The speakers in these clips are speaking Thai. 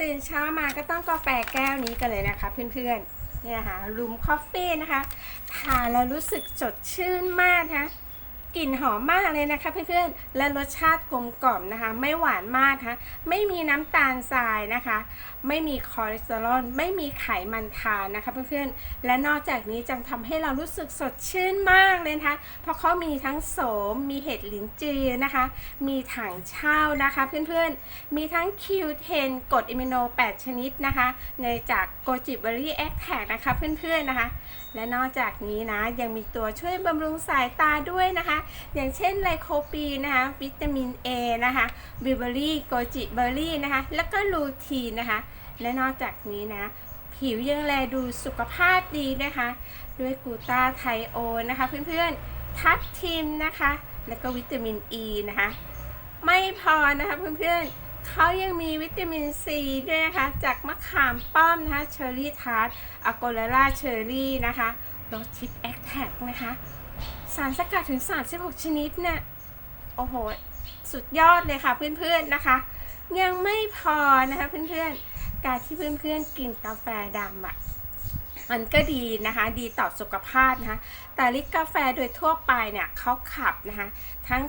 ตื่นเช้ามาก็ต้องกาแฟแก้วนี้กันเลยนะคะเพื่อนๆเนี่ยค่ะรูมคอฟฟี่นะคะทานแล้วรู้สึกสดชื่นมากนะคะ กลิ่นหอมมากเลยนะคะเพื่อนๆ และรสชาติกลมกล่อมนะคะ ไม่หวานมากนะคะไม่มีน้ำตาลทรายนะคะ ไม่มีคอเลสเตอรอล ไม่มีไขมันทานนะคะเพื่อนๆ และนอกจากนี้จังทำให้เรารู้สึกสดชื่นมากเลยนะคะ เพราะเขามีทั้งโสม มีเห็ดหลินจือนะคะ มีถังเช่านะคะเพื่อนๆ มีทั้ง Q10 กรดอะมิโน 8 ชนิดนะคะ ในจากโกจิเบอรี่แอคแทกนะคะเพื่อนๆนะคะ และนอกจากนี้นะยังมีตัวช่วยบำรุงสายตาด้วยนะคะอย่างเช่นไลโคปีนะคะ วิตามิน A นะคะบิวเบอรี่โกจิเบอรี่นะคะ แล้วก็ลูทีนนะคะ และนอกจากนี้นะ ผิวยังแลดูสุขภาพดีนะคะ ด้วยกูตาไทโอนะคะเพื่อนๆ ทับทิมนะคะ แล้วก็วิตามินอ e ีนะคะ ไม่พอนะคะเพื่อนๆเขายังมีวิตามินซีด้วยนะคะ จากมะขามป้อมนะคะเชอร์รี่ทาร์ตอะโกลาล่าเชอร์รี่นะคะรสชิปแอคแท็กนะคะ สารสกัดถึง 36 ชนิดเนี่ยโอ้โห สุดยอดเลยค่ะเพื่อนๆนะคะ ยังไม่พอนะคะเพื่อนๆ การที่เพื่อนๆ กินกาแฟดำอะ่ะ มันก็ดีนะคะดีต่อสุขภาพนะคะแต่ลิตรกาแฟโดยทั่วไปเนี่ยเขาขับนะคะทั้ง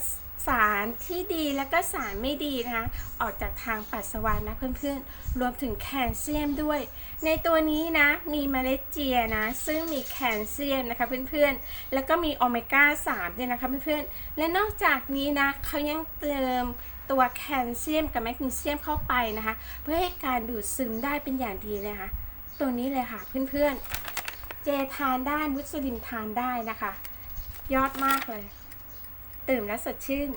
สารที่ดีแล้วก็สารไม่ดีนะคะออกจากทางปัสสาวะนะเพื่อนๆ รวมถึงแคลเซียมด้วย ในตัวนี้นะมีเมล็ดเจียนะ ซึ่งมีแคลเซียมนะคะเพื่อนๆ แล้วก็มีโอเมก้า3ด้วยนะคะเพื่อนๆ และนอกจากนี้นะเขายังเติมตัวแคลเซียมกับแมกนีเซียมเข้าไปนะคะ เพื่อให้การดูดซึมได้เป็นอย่างดีเลยค่ะ ตัวนี้เลยค่ะเพื่อนๆ เจทานได้มุสลิมทานได้นะคะ ยอดมากเลย ตื่นและสดชื่น